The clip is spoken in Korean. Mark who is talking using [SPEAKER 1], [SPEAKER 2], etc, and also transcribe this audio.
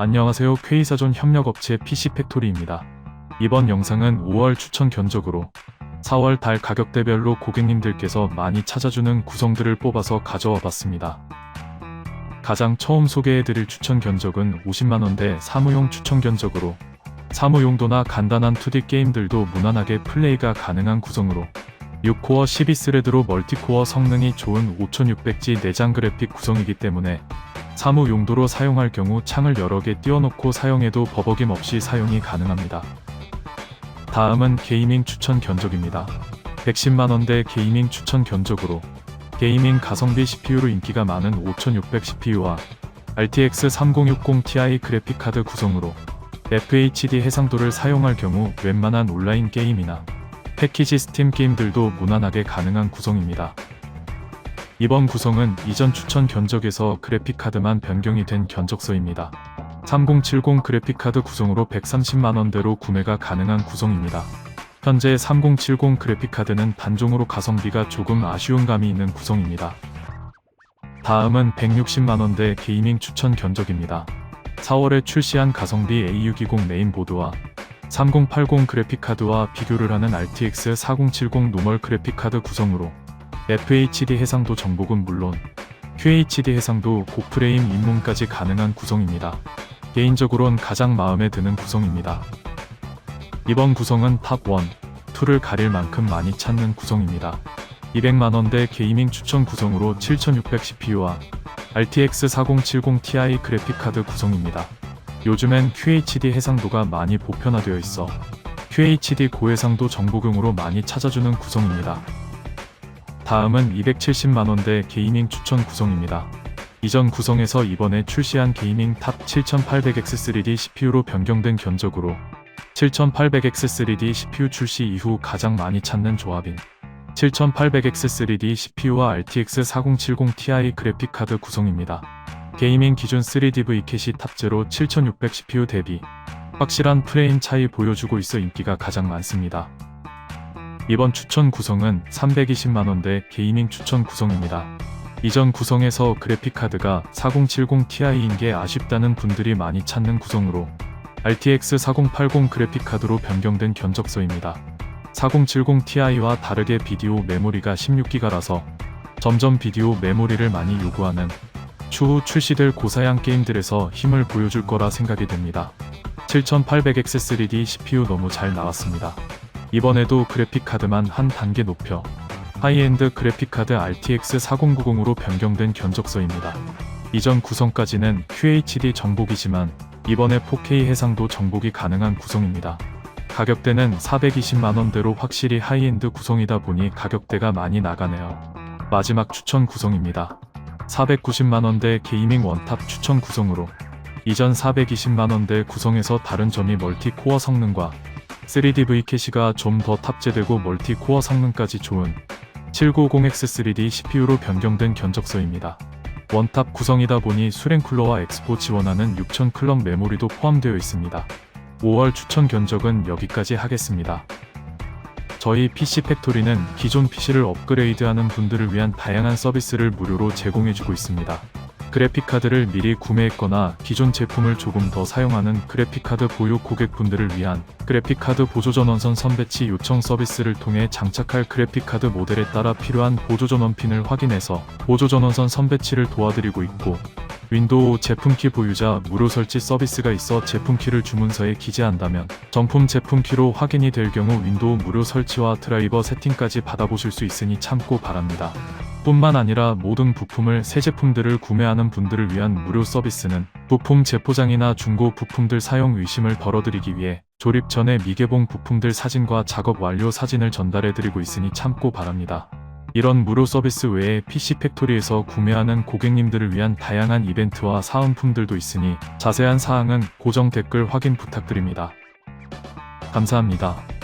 [SPEAKER 1] 안녕하세요. 퀘이사존 협력업체 PC팩토리입니다. 이번 영상은 5월 추천 견적으로 4월 달 가격대별로 고객님들께서 많이 찾아주는 구성들을 뽑아서 가져와 봤습니다. 가장 처음 소개해드릴 추천 견적은 50만원대 사무용 추천 견적으로 사무용도나 간단한 2D 게임들도 무난하게 플레이가 가능한 구성으로 6코어 12스레드로 멀티코어 성능이 좋은 5600G 내장 그래픽 구성이기 때문에 사무 용도로 사용할 경우 창을 여러 개 띄워놓고 사용해도 버벅임 없이 사용이 가능합니다. 다음은 게이밍 추천 견적입니다. 110만원대 게이밍 추천 견적으로 게이밍 가성비 CPU로 인기가 많은 5600 CPU와 RTX 3060 Ti 그래픽카드 구성으로 FHD 해상도를 사용할 경우 웬만한 온라인 게임이나 패키지 스팀 게임들도 무난하게 가능한 구성입니다. 이번 구성은 이전 추천 견적에서 그래픽카드만 변경이 된 견적서입니다. 3070 그래픽카드 구성으로 130만원대로 구매가 가능한 구성입니다. 현재 3070 그래픽카드는 단종으로 가성비가 조금 아쉬운 감이 있는 구성입니다. 다음은 160만원대 게이밍 추천 견적입니다. 4월에 출시한 가성비 A620 메인보드와 3080 그래픽카드와 비교를 하는 RTX 4070 노멀 그래픽카드 구성으로 FHD 해상도 정복은 물론 QHD 해상도 고프레임 입문까지 가능한 구성입니다. 개인적으론 가장 마음에 드는 구성입니다. 이번 구성은 탑 1, 2를 가릴 만큼 많이 찾는 구성입니다. 200만원대 게이밍 추천 구성으로 7600 CPU와 RTX 4070 Ti 그래픽카드 구성입니다. 요즘엔 QHD 해상도가 많이 보편화되어 있어 QHD 고해상도 정보용으로 많이 찾아주는 구성입니다. 다음은 270만원대 게이밍 추천 구성입니다. 이전 구성에서 이번에 출시한 게이밍 탑 7800X3D CPU로 변경된 견적으로 7800X3D CPU 출시 이후 가장 많이 찾는 조합인 7800X3D CPU와 RTX 4070 Ti 그래픽카드 구성입니다. 게이밍 기준 3DV 캐시 탑재로 7600 CPU 대비 확실한 프레임 차이 보여주고 있어 인기가 가장 많습니다. 이번 추천 구성은 320만원대 게이밍 추천 구성입니다. 이전 구성에서 그래픽카드가 4070 Ti인 게 아쉽다는 분들이 많이 찾는 구성으로 RTX 4080 그래픽카드로 변경된 견적서입니다. 4070 Ti와 다르게 비디오 메모리가 16기가라서 점점 비디오 메모리를 많이 요구하는 추후 출시될 고사양 게임들에서 힘을 보여줄 거라 생각이 됩니다. 7800X3D CPU 너무 잘 나왔습니다. 이번에도 그래픽카드만 한 단계 높여 하이엔드 그래픽카드 RTX 4090으로 변경된 견적서입니다. 이전 구성까지는 QHD 정복이지만 이번에 4K 해상도 정복이 가능한 구성입니다. 가격대는 420만원대로 확실히 하이엔드 구성이다 보니 가격대가 많이 나가네요. 마지막 추천 구성입니다. 490만원대 게이밍 원탑 추천 구성으로 이전 420만원대 구성에서 다른 점이 멀티코어 성능과 3DV 캐시가 좀 더 탑재되고 멀티코어 성능까지 좋은 790X3D CPU로 변경된 견적서입니다. 원탑 구성이다 보니 수랭 쿨러와 엑스포 지원하는 6000 클럭 메모리도 포함되어 있습니다. 5월 추천 견적은 여기까지 하겠습니다. 저희 PC 팩토리는 기존 PC를 업그레이드하는 분들을 위한 다양한 서비스를 무료로 제공해주고 있습니다. 그래픽카드를 미리 구매했거나 기존 제품을 조금 더 사용하는 그래픽카드 보유 고객분들을 위한 그래픽카드 보조전원선 선배치 요청 서비스를 통해 장착할 그래픽카드 모델에 따라 필요한 보조전원 핀을 확인해서 보조전원선 선배치를 도와드리고 있고 윈도우 제품키 보유자 무료 설치 서비스가 있어 제품키를 주문서에 기재한다면 정품 제품키로 확인이 될 경우 윈도우 무료 설치와 드라이버 세팅까지 받아보실 수 있으니 참고 바랍니다. 뿐만 아니라 모든 부품을 새 제품들을 구매하는 분들을 위한 무료 서비스는 부품 재포장이나 중고 부품들 사용 의심을 덜어드리기 위해 조립 전에 미개봉 부품들 사진과 작업 완료 사진을 전달해드리고 있으니 참고 바랍니다. 이런 무료 서비스 외에 PC 팩토리에서 구매하는 고객님들을 위한 다양한 이벤트와 사은품들도 있으니 자세한 사항은 고정 댓글 확인 부탁드립니다. 감사합니다.